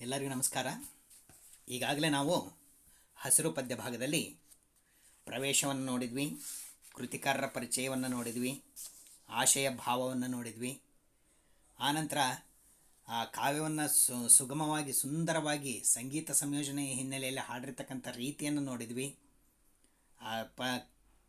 ಎಲ್ಲರಿಗೂ ನಮಸ್ಕಾರ. ಈಗಾಗಲೇ ನಾವು ಹಸಿರು ಪದ್ಯ ಭಾಗದಲ್ಲಿ ಪ್ರವೇಶವನ್ನು ನೋಡಿದ್ವಿ, ಕೃತಿಕಾರರ ಪರಿಚಯವನ್ನು ನೋಡಿದ್ವಿ, ಆಶಯ ಭಾವವನ್ನು ನೋಡಿದ್ವಿ. ಆನಂತರ ಆ ಕಾವ್ಯವನ್ನು ಸು, ಸುಗಮವಾಗಿ, ಸುಂದರವಾಗಿ ಸಂಗೀತ ಸಂಯೋಜನೆಯ ಹಿನ್ನೆಲೆಯಲ್ಲಿ ಹಾಡಿರ್ತಕ್ಕಂಥ ರೀತಿಯನ್ನು ನೋಡಿದ್ವಿ. ಆ ಪ,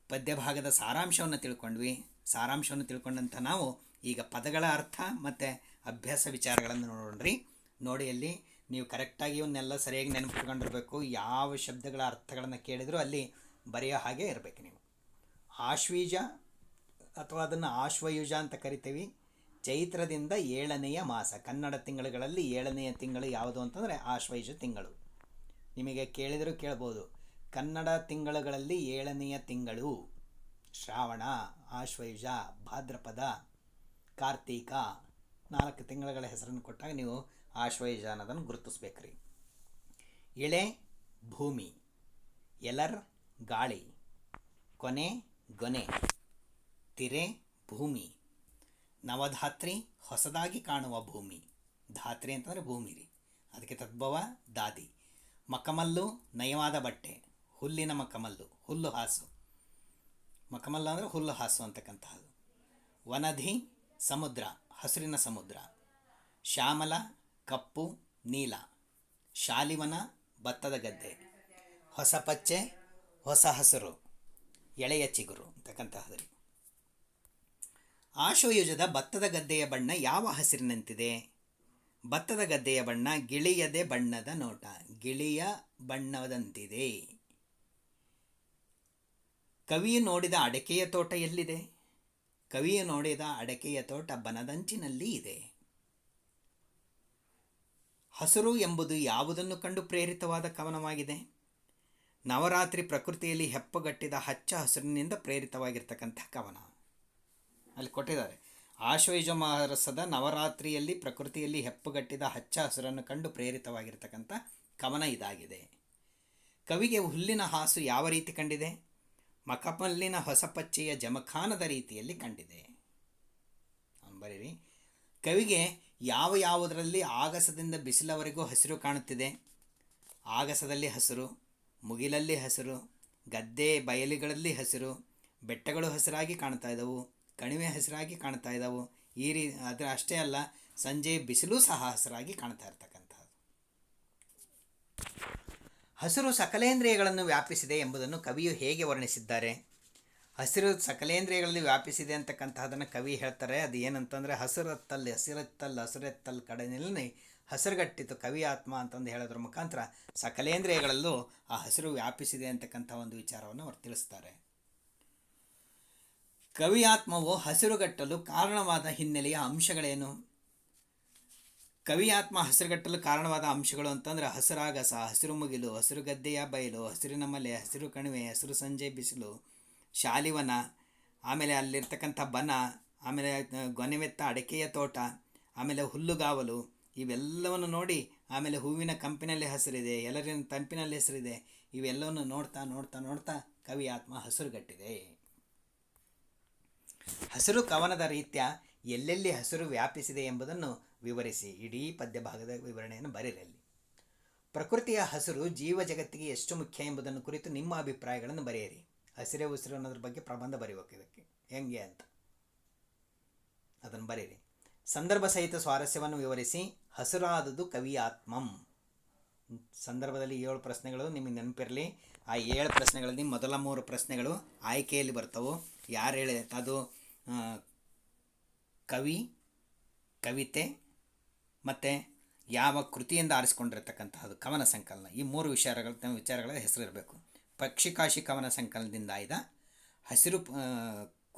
ಪದ್ಯ ಭಾಗದ ಸಾರಾಂಶವನ್ನು ತಿಳ್ಕೊಂಡ್ವಿ. ಸಾರಾಂಶವನ್ನು ತಿಳ್ಕೊಂಡಂಥ ನಾವು ಈಗ ಪದಗಳ ಅರ್ಥ ಮತ್ತು ಅಭ್ಯಾಸ ವಿಚಾರಗಳನ್ನು ನೋಡೋಣ್ರಿ ನೋಡಿ ಅಲ್ಲಿ ನೀವು ಕರೆಕ್ಟಾಗಿ ಇವನ್ನೆಲ್ಲ ಸರಿಯಾಗಿ ನೆನಪಿಟ್ಕೊಂಡಿರ್ಬೇಕು, ಯಾವ ಶಬ್ದಗಳ ಅರ್ಥಗಳನ್ನು ಕೇಳಿದರೂ ಅಲ್ಲಿ ಬರೆಯೋ ಹಾಗೆ ಇರಬೇಕು ನೀವು. ಆಶ್ವೀಜ ಅಥವಾ ಅದನ್ನು ಆಶ್ವಯುಜ ಅಂತ ಕರಿತೀವಿ. ಚೈತ್ರದಿಂದ ಏಳನೆಯ ಮಾಸ, ಕನ್ನಡ ತಿಂಗಳುಗಳಲ್ಲಿ ಏಳನೆಯ ತಿಂಗಳು ಯಾವುದು ಅಂತಂದರೆ ಆಶ್ವಯುಜ ತಿಂಗಳು. ನಿಮಗೆ ಕೇಳಿದರೂ ಕೇಳ್ಬೋದು. ಕನ್ನಡ ತಿಂಗಳುಗಳಲ್ಲಿ ಏಳನೆಯ ತಿಂಗಳು ಶ್ರಾವಣ, ಆಶ್ವಯುಜ, ಭಾದ್ರಪದ, ಕಾರ್ತೀಕ ನಾಲ್ಕು ತಿಂಗಳುಗಳ ಹೆಸರನ್ನು ಕೊಟ್ಟಾಗ ನೀವು ಆಶ್ವಯುಜ ಅನ್ನೋದನ್ನು ಗುರುತಿಸ್ಬೇಕ್ರಿ. ಎಳೆ, ಭೂಮಿ, ಎಲರ್, ಗಾಳಿ, ಕೊನೆ, ಗೊನೆ, ತಿರೆ, ಭೂಮಿ, ನವಧಾತ್ರಿ, ಹೊಸದಾಗಿ ಕಾಣುವ ಭೂಮಿ. ಧಾತ್ರಿ ಅಂತಂದರೆ ಭೂಮಿ ರೀ. ಅದಕ್ಕೆ ತದ್ಭವ ದಾದಿ. ಮಕಮಲ್ಲು, ನಯವಾದ ಬಟ್ಟೆ, ಹುಲ್ಲಿನ ಮಕಮಲ್ಲು, ಹುಲ್ಲು ಹಾಸು. ಮಕಮಲ್ಲು ಅಂದರೆ ಹುಲ್ಲು ಹಾಸು ಅಂತಕ್ಕಂತಹದ್ದು. ವನಧಿ, ಸಮುದ್ರ. ಹಸಿರಿನ ಸಮುದ್ರ. ಶ್ಯಾಮಲ, ಕಪ್ಪು, ನೀಲ. ಶಾಲಿವನ, ಭತ್ತದ ಗದ್ದೆ. ಹೊಸ ಪಚ್ಚೆ, ಹೊಸ ಹಸಿರು. ಎಳೆಯ ಚಿಗುರು ಅಂತಕ್ಕಂತಹದ್ದು ಆಶೋಯುಜದ ಭತ್ತದ ಗದ್ದೆಯ ಬಣ್ಣ ಯಾವ ಹಸಿರಿನಂತಿದೆ? ಭತ್ತದ ಗದ್ದೆಯ ಬಣ್ಣ ಗಿಳಿಯದೆ ಬಣ್ಣದ ನೋಟ. ಗಿಳಿಯ ಬಣ್ಣದಂತಿದೆ. ಕವಿಯು ನೋಡಿದ ಅಡಕೆಯ ತೋಟ ಎಲ್ಲಿದೆ? ಕವಿಯು ನೋಡಿದ ಅಡಕೆಯ ತೋಟ ಬನದಂಚಿನಲ್ಲಿ ಇದೆ. ಹಸಿರು ಎಂಬುದು ಯಾವುದನ್ನು ಕಂಡು ಪ್ರೇರಿತವಾದ ಕವನವಾಗಿದೆ? ನವರಾತ್ರಿ ಪ್ರಕೃತಿಯಲ್ಲಿ ಹೆಪ್ಪಗಟ್ಟಿದ ಹಚ್ಚ ಹಸಿರಿನಿಂದ ಪ್ರೇರಿತವಾಗಿರ್ತಕ್ಕಂಥ ಕವನ. ಅಲ್ಲಿ ಕೊಟ್ಟಿದ್ದಾರೆ, ಆಶ್ವಯುಜ ಮಹಾರಸದ ನವರಾತ್ರಿಯಲ್ಲಿ ಪ್ರಕೃತಿಯಲ್ಲಿ ಹೆಪ್ಪುಗಟ್ಟಿದ ಹಚ್ಚ ಹಸಿರನ್ನು ಕಂಡು ಪ್ರೇರಿತವಾಗಿರ್ತಕ್ಕಂಥ ಕವನ ಇದಾಗಿದೆ. ಕವಿಗೆ ಹುಲ್ಲಿನ ಹಾಸು ಯಾವ ರೀತಿ ಕಂಡಿದೆ? ಮಕಮಲ್ಲಿನ ಹೊಸಪಚ್ಚೆಯ ಜಮಖಾನದ ರೀತಿಯಲ್ಲಿ ಕಂಡಿದೆ. ಬರೀರಿ. ಕವಿಗೆ ಯಾವ ಯಾವುದರಲ್ಲಿ ಆಗಸದಿಂದ ಬಿಸಿಲವರೆಗೂ ಹಸಿರು ಕಾಣುತ್ತಿದೆ? ಆಗಸದಲ್ಲಿ ಹಸಿರು, ಮುಗಿಲಲ್ಲಿ ಹಸಿರು, ಗದ್ದೆ ಬಯಲುಗಳಲ್ಲಿ ಹಸಿರು, ಬೆಟ್ಟಗಳು ಹಸಿರಾಗಿ ಕಾಣ್ತಾ ಇದ್ದವು, ಕಣಿವೆ ಹಸಿರಾಗಿ ಕಾಣ್ತಾ ಇದ್ದವು. ಈ ರೀ, ಅದರ ಅಷ್ಟೇ ಅಲ್ಲ, ಸಂಜೆ ಬಿಸಿಲು ಸಹ ಹಸಿರಾಗಿ ಕಾಣ್ತಾ ಇರ್ತಕ್ಕಂಥದ್ದು. ಹಸಿರು ಸಕಲೇಂದ್ರಿಯಗಳನ್ನು ವ್ಯಾಪಿಸಿದೆ ಎಂಬುದನ್ನು ಕವಿಯು ಹೇಗೆ ವರ್ಣಿಸಿದ್ದಾರೆ? ಹಸಿರು ಸಕಲೇಂದ್ರಿಯಗಳಲ್ಲಿ ವ್ಯಾಪಿಸಿದೆ ಅಂತಕ್ಕಂತಹದನ್ನು ಕವಿ ಹೇಳ್ತಾರೆ. ಅದು ಏನಂತಂದರೆ, ಹಸಿರತ್ತಲ್ಲಿ ಹಸಿರತ್ತಲ್ಲಿ, ಹಸಿರೆತ್ತಲ್ಲಿ ಕಡೆಯಲ್ಲಿ ಹಸಿರುಗಟ್ಟಿತು ಕವಿ ಆತ್ಮ ಅಂತಂದು ಹೇಳೋದ್ರ ಮುಖಾಂತರ ಸಕಲೇಂದ್ರಿಯಗಳಲ್ಲೂ ಆ ಹಸಿರು ವ್ಯಾಪಿಸಿದೆ ಅಂತಕ್ಕಂಥ ಒಂದು ವಿಚಾರವನ್ನು ಅವರು ತಿಳಿಸ್ತಾರೆ. ಕವಿ ಆತ್ಮವು ಹಸಿರುಗಟ್ಟಲು ಕಾರಣವಾದ ಹಿನ್ನೆಲೆಯ ಅಂಶಗಳೇನು? ಕವಿ ಆತ್ಮ ಹಸಿರುಗಟ್ಟಲು ಕಾರಣವಾದ ಅಂಶಗಳು ಅಂತಂದ್ರೆ ಹಸಿರಾಗಸ, ಹಸಿರು ಮುಗಿಲು, ಹಸಿರು ಗದ್ದೆಯ ಬಯಲು, ಹಸಿರಿನ ಮಲೆ, ಹಸಿರು ಕಣಿವೆ, ಹಸಿರು ಸಂಜೆ ಬಿಸಿಲು, ಶಾಲಿವನ, ಆಮೇಲೆ ಅಲ್ಲಿರ್ತಕ್ಕಂಥ ಬನ, ಆಮೇಲೆ ಗೊನೆವೆತ್ತ ಅಡಿಕೆಯ ತೋಟ, ಆಮೇಲೆ ಹುಲ್ಲುಗಾವಲು, ಇವೆಲ್ಲವನ್ನು ನೋಡಿ ಆಮೇಲೆ ಹೂವಿನ ಕಂಪಿನಲ್ಲಿ ಹಸಿರಿದೆ ಎಲ್ಲರಿನ ತಂಪಿನಲ್ಲಿ ಹೆಸರಿದೆ, ಇವೆಲ್ಲವನ್ನು ನೋಡ್ತಾ ನೋಡ್ತಾ ನೋಡ್ತಾ ಕವಿ ಆತ್ಮ ಹಸಿರುಗಟ್ಟಿದೆ. ಹಸಿರು ಕವನದ ರೀತ್ಯ ಎಲ್ಲೆಲ್ಲಿ ಹಸಿರು ವ್ಯಾಪಿಸಿದೆ ಎಂಬುದನ್ನು ವಿವರಿಸಿ, ಇಡೀ ಪದ್ಯಭಾಗದ ವಿವರಣೆಯನ್ನು ಬರೆಯಿರಲ್ಲಿ ಪ್ರಕೃತಿಯ ಹಸಿರು ಜೀವ ಜಗತ್ತಿಗೆ ಎಷ್ಟು ಮುಖ್ಯ ಎಂಬುದನ್ನು ಕುರಿತು ನಿಮ್ಮ ಅಭಿಪ್ರಾಯಗಳನ್ನು ಬರೆಯಿರಿ. ಹಸಿರೇ ಉಸಿರು ಅನ್ನೋದ್ರ ಬಗ್ಗೆ ಪ್ರಬಂಧ ಬರೆಯಬೇಕು ಇದಕ್ಕೆ. ಹೆಂಗೆ ಅಂತ. ಅದನ್ನು ಬರೀರಿ ಸಂದರ್ಭ ಸಹಿತ ಸ್ವಾರಸ್ಯವನ್ನು ವಿವರಿಸಿ, ಹಸಿರಾದದು ಕವಿ ಆತ್ಮಂ. ಸಂದರ್ಭದಲ್ಲಿ ಏಳು ಪ್ರಶ್ನೆಗಳು, ನಿಮಗೆ ನೆನಪಿರಲಿ. ಆ ಏಳು ಪ್ರಶ್ನೆಗಳಲ್ಲಿ ಮೊದಲ ಮೂರು ಪ್ರಶ್ನೆಗಳು ಆಯ್ಕೆಯಲ್ಲಿ ಬರ್ತವೆ. ಯಾರು ಹೇಳಿ ಅದು ಕವಿ, ಕವಿತೆ ಮತ್ತು ಯಾವ ಕೃತಿಯಿಂದ ಆರಿಸ್ಕೊಂಡಿರ್ತಕ್ಕಂತಹದ್ದು ಕವನ ಸಂಕಲನ. ಈ ಮೂರು ವಿಚಾರಗಳ ವಿಚಾರಗಳ ಹೆಸರು ಇರಬೇಕು ಪಕ್ಷಿಕಾಶಿ ಕವನ ಸಂಕಲನದಿಂದ ಆಯ್ದ, ಹಸಿರು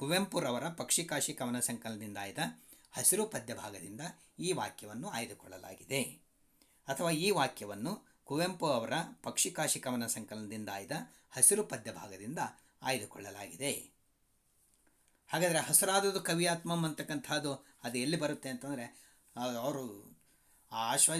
ಕುವೆಂಪುರವರ ಪಕ್ಷಿಕಾಶಿ ಕವನ ಸಂಕಲನದಿಂದ ಆಯ್ದ, ಹಸಿರು ಪದ್ಯ ಭಾಗದಿಂದ ಈ ವಾಕ್ಯವನ್ನು ಆಯ್ದುಕೊಳ್ಳಲಾಗಿದೆ. ಅಥವಾ ಈ ವಾಕ್ಯವನ್ನು ಕುವೆಂಪು ಅವರ ಪಕ್ಷಿಕಾಶಿ ಕವನ ಸಂಕಲನದಿಂದ ಆಯ್ದ, ಹಸಿರು ಪದ್ಯ ಭಾಗದಿಂದ ಆಯ್ದುಕೊಳ್ಳಲಾಗಿದೆ. ಹಾಗಾದರೆ ಹಸಿರಾದದು ಕವಿಯಾತ್ಮಂ ಅಂತಕ್ಕಂಥದ್ದು ಅದು ಎಲ್ಲಿ ಬರುತ್ತೆ ಅಂತಂದರೆ ಅವರು ಆ ಆಶ್ವ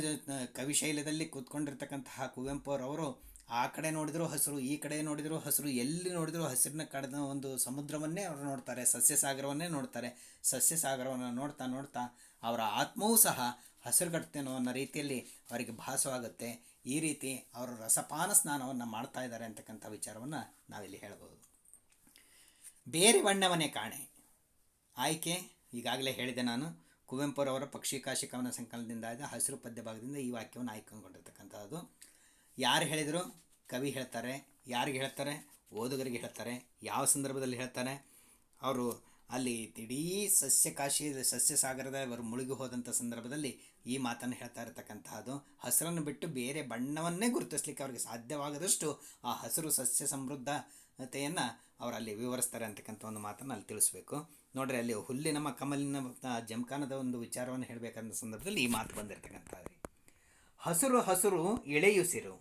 ಕವಿಶೈಲದಲ್ಲಿ ಕೂತ್ಕೊಂಡಿರ್ತಕ್ಕಂತಹ ಕುವೆಂಪು ಅವರು ಆ ಕಡೆ ನೋಡಿದರೂ ಹಸಿರು, ಈ ಕಡೆ ನೋಡಿದರೂ ಹಸಿರು, ಎಲ್ಲಿ ನೋಡಿದರೂ ಹಸಿರಿನ ಕಡೆದ ಒಂದು ಸಮುದ್ರವನ್ನೇ ಅವರು ನೋಡ್ತಾರೆ, ಸಸ್ಯಸಾಗರವನ್ನೇ ನೋಡ್ತಾರೆ, ಸಸ್ಯಸಾಗರವನ್ನು ನೋಡ್ತಾ ನೋಡ್ತಾ ಅವರ ಆತ್ಮವೂ ಸಹ ಹಸಿರುಗಡ್ತೇನೋ ಅನ್ನೋ ರೀತಿಯಲ್ಲಿ ಅವರಿಗೆ ಭಾಸವಾಗುತ್ತೆ. ಈ ರೀತಿ ಅವರು ರಸಪಾನ ಸ್ನಾನವನ್ನು ಮಾಡ್ತಾ ಇದ್ದಾರೆ ಅಂತಕ್ಕಂಥ ವಿಚಾರವನ್ನು ನಾವಿಲ್ಲಿ ಹೇಳ್ಬೋದು. ಬೇರೆ ಬಣ್ಣವನೇ ಕಾಣೆ. ಆಯ್ಕೆ, ಈಗಾಗಲೇ ಹೇಳಿದೆ ನಾನು. ಕುವೆಂಪುರವರ ಪಕ್ಷಿಕಾಶಿ ಕವನ ಸಂಕಲನದಿಂದ ಆದ ಹಸಿರು ಪದ್ಯ ಭಾಗದಿಂದ ಈ ವಾಕ್ಯವನ್ನು ಆಯ್ಕೊಂಡ್ಕೊಂಡಿರ್ತಕ್ಕಂಥದ್ದು. ಯಾರು ಹೇಳಿದರು? ಕವಿ ಹೇಳ್ತಾರೆ, ಯಾರಿಗೆ ಹೇಳ್ತಾರೆ? ಓದುಗರಿಗೆ ಹೇಳ್ತಾರೆ, ಯಾವ ಸಂದರ್ಭದಲ್ಲಿ ಹೇಳ್ತಾರೆ? ಅವರು ಅಲ್ಲಿ ಇಡೀ ಸಸ್ಯಕಾಶಿ ಸಸ್ಯ ಸಾಗರದ ಅವರು ಮುಳುಗಿ ಹೋದಂಥ ಸಂದರ್ಭದಲ್ಲಿ ಈ ಮಾತನ್ನು ಹೇಳ್ತಾ ಇರತಕ್ಕಂತಹದ್ದು ಹಸಿರನ್ನು ಬಿಟ್ಟು ಬೇರೆ ಬಣ್ಣವನ್ನೇ ಗುರುತಿಸಲಿಕ್ಕೆ ಅವರಿಗೆ ಸಾಧ್ಯವಾಗದಷ್ಟು ಆ ಹಸಿರು ಸಸ್ಯ ಸಮೃದ್ಧತೆಯನ್ನು ಅಲ್ಲಿ ವಿವರಿಸ್ತಾರೆ ಅಂತಕ್ಕಂಥ ಒಂದು ಮಾತನ್ನು ಅಲ್ಲಿ ತಿಳಿಸ್ಬೇಕು. ನೋಡ್ರಿ, ಅಲ್ಲಿ ಹುಲ್ಲಿ ನಮ್ಮ ಕಮಲಿನ ಜಮಖಾನದ ಒಂದು ವಿಚಾರವನ್ನು ಹೇಳಬೇಕಂತ ಸಂದರ್ಭದಲ್ಲಿ ಈ ಮಾತು ಬಂದಿರತಕ್ಕಂಥದ್ದು ಹಸಿರು ಹಸಿರು ಎಳೆಯುಸಿರು.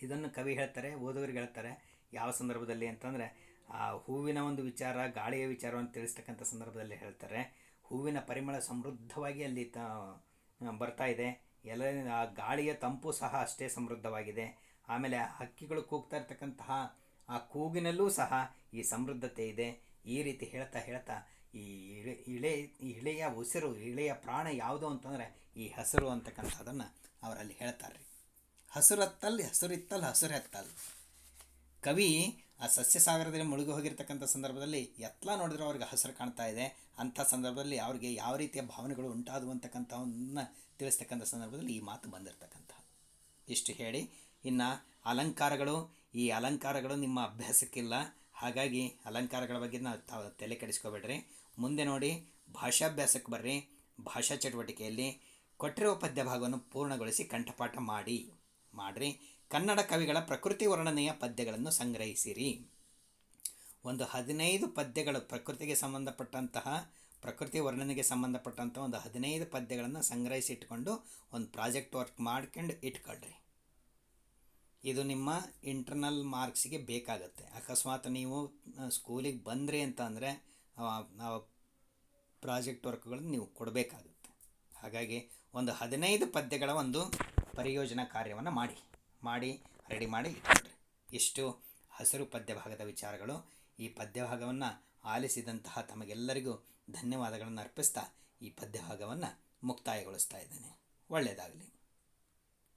ಇದನ್ನು ಕವಿ ಹೇಳ್ತಾರೆ ಓದೋರಿಗೆ ಹೇಳ್ತಾರೆ. ಯಾವ ಸಂದರ್ಭದಲ್ಲಿ ಅಂತಂದರೆ, ಆ ಹೂವಿನ ಒಂದು ವಿಚಾರ, ಗಾಳಿಯ ವಿಚಾರವನ್ನು ತಿಳಿಸ್ತಕ್ಕಂಥ ಸಂದರ್ಭದಲ್ಲಿ ಹೇಳ್ತಾರೆ. ಹೂವಿನ ಪರಿಮಳ ಸಮೃದ್ಧವಾಗಿ ಅಲ್ಲಿ ತ ಬರ್ತಾ ಇದೆ. ಎಲ್ಲ ಗಾಳಿಯ ತಂಪು ಸಹ ಅಷ್ಟೇ ಸಮೃದ್ಧವಾಗಿದೆ. ಆಮೇಲೆ ಹಕ್ಕಿಗಳು ಕೂಗ್ತಾ ಇರ್ತಕ್ಕಂತಹ ಆ ಕೂಗಿನಲ್ಲೂ ಸಹ ಈ ಸಮೃದ್ಧತೆ ಇದೆ. ಈ ರೀತಿ ಹೇಳ್ತಾ ಹೇಳ್ತಾ ಈ ಇಳೆ ಇಳೆ ಇಳೆಯ ಉಸಿರು, ಇಳೆಯ ಪ್ರಾಣ ಯಾವುದು ಅಂತಂದರೆ ಈ ಹಸಿರು ಅಂತಕ್ಕಂಥದ್ದನ್ನು ಅವರಲ್ಲಿ ಹೇಳ್ತಾರೆ ರೀ ಹಸಿರತ್ತಲ್ಲಿ ಹಸಿರಿತ್ತಲ್ಲಿ ಹಸಿರು ಕವಿ ಆ ಸಸ್ಯ ಸಾಗರದಲ್ಲಿ ಮುಳುಗಿ ಹೋಗಿರ್ತಕ್ಕಂಥ ಸಂದರ್ಭದಲ್ಲಿ ಎತ್ತಲ ನೋಡಿದ್ರೆ ಅವ್ರಿಗೆ ಹಸಿರು ಕಾಣ್ತಾ ಇದೆ. ಅಂಥ ಸಂದರ್ಭದಲ್ಲಿ ಅವ್ರಿಗೆ ಯಾವ ರೀತಿಯ ಭಾವನೆಗಳು ಉಂಟಾದವು ಅಂತಕ್ಕಂಥವನ್ನ ತಿಳಿಸ್ತಕ್ಕಂಥ ಸಂದರ್ಭದಲ್ಲಿ ಈ ಮಾತು ಬಂದಿರತಕ್ಕಂಥ. ಇಷ್ಟು ಹೇಳಿ. ಇನ್ನು ಅಲಂಕಾರಗಳು ಈ ಅಲಂಕಾರಗಳು ನಿಮ್ಮ ಅಭ್ಯಾಸಕ್ಕಿಲ್ಲ. ಹಾಗಾಗಿ ಅಲಂಕಾರಗಳ ಬಗ್ಗೆ ನಾವು ತಲೆ ಕೆಡಿಸ್ಕೋಬೇಡ್ರಿ. ಮುಂದೆ ನೋಡಿ, ಭಾಷಾಭ್ಯಾಸಕ್ಕೆ ಬರ್ರಿ. ಭಾಷಾ ಚಟುವಟಿಕೆಯಲ್ಲಿ ಕೊಟ್ಟಿರುವ ಪದ್ಯ ಭಾಗವನ್ನು ಪೂರ್ಣಗೊಳಿಸಿ ಕಂಠಪಾಠ ಮಾಡಿ, ಮಾಡಿರಿ. ಕನ್ನಡ ಕವಿಗಳ ಪ್ರಕೃತಿ ವರ್ಣನೆಯ ಪದ್ಯಗಳನ್ನು ಸಂಗ್ರಹಿಸಿರಿ. ಒಂದು ಹದಿನೈದು ಪದ್ಯಗಳು ಪ್ರಕೃತಿಗೆ ಸಂಬಂಧಪಟ್ಟಂತಹ, ಪ್ರಕೃತಿ ವರ್ಣನೆಗೆ ಸಂಬಂಧಪಟ್ಟಂಥ ಒಂದು ಹದಿನೈದು ಪದ್ಯಗಳನ್ನು ಸಂಗ್ರಹಿಸಿ ಇಟ್ಕೊಂಡು ಒಂದು ಪ್ರಾಜೆಕ್ಟ್ ವರ್ಕ್ ಮಾಡ್ಕೊಂಡು ಇಟ್ಕೊಳ್ರಿ. ಇದು ನಿಮ್ಮ ಇಂಟರ್ನಲ್ ಮಾರ್ಕ್ಸಿಗೆ ಬೇಕಾಗುತ್ತೆ. ಅಕಸ್ಮಾತ್ ನೀವು ಸ್ಕೂಲಿಗೆ ಬಂದ್ರಿ ಅಂತ ಅಂದರೆ ಪ್ರಾಜೆಕ್ಟ್ ವರ್ಕ್ಗಳನ್ನು ನೀವು ಕೊಡಬೇಕಾಗುತ್ತೆ. ಹಾಗಾಗಿ ಒಂದು ಹದಿನೈದು ಪದ್ಯಗಳ ಒಂದು ಪರಿಯೋಜನಾ ಕಾರ್ಯವನ್ನು ಮಾಡಿ. ಮಾಡಿ ರೆಡಿ ಮಾಡಿ ಇಟ್ಕೊಳ್ರಿ. ಇಷ್ಟು ಹಸಿರು ಪದ್ಯಭಾಗದ ವಿಚಾರಗಳು, ಈ ಪದ್ಯಭಾಗವನ್ನು ಆಲಿಸಿದಂತಹ ತಮಗೆಲ್ಲರಿಗೂ ಧನ್ಯವಾದಗಳನ್ನು ಅರ್ಪಿಸ್ತಾ ಈ ಪದ್ಯಭಾಗವನ್ನು ಮುಕ್ತಾಯಗೊಳಿಸ್ತಾ ಇದ್ದೇನೆ. ಒಳ್ಳೆಯದಾಗಲಿ.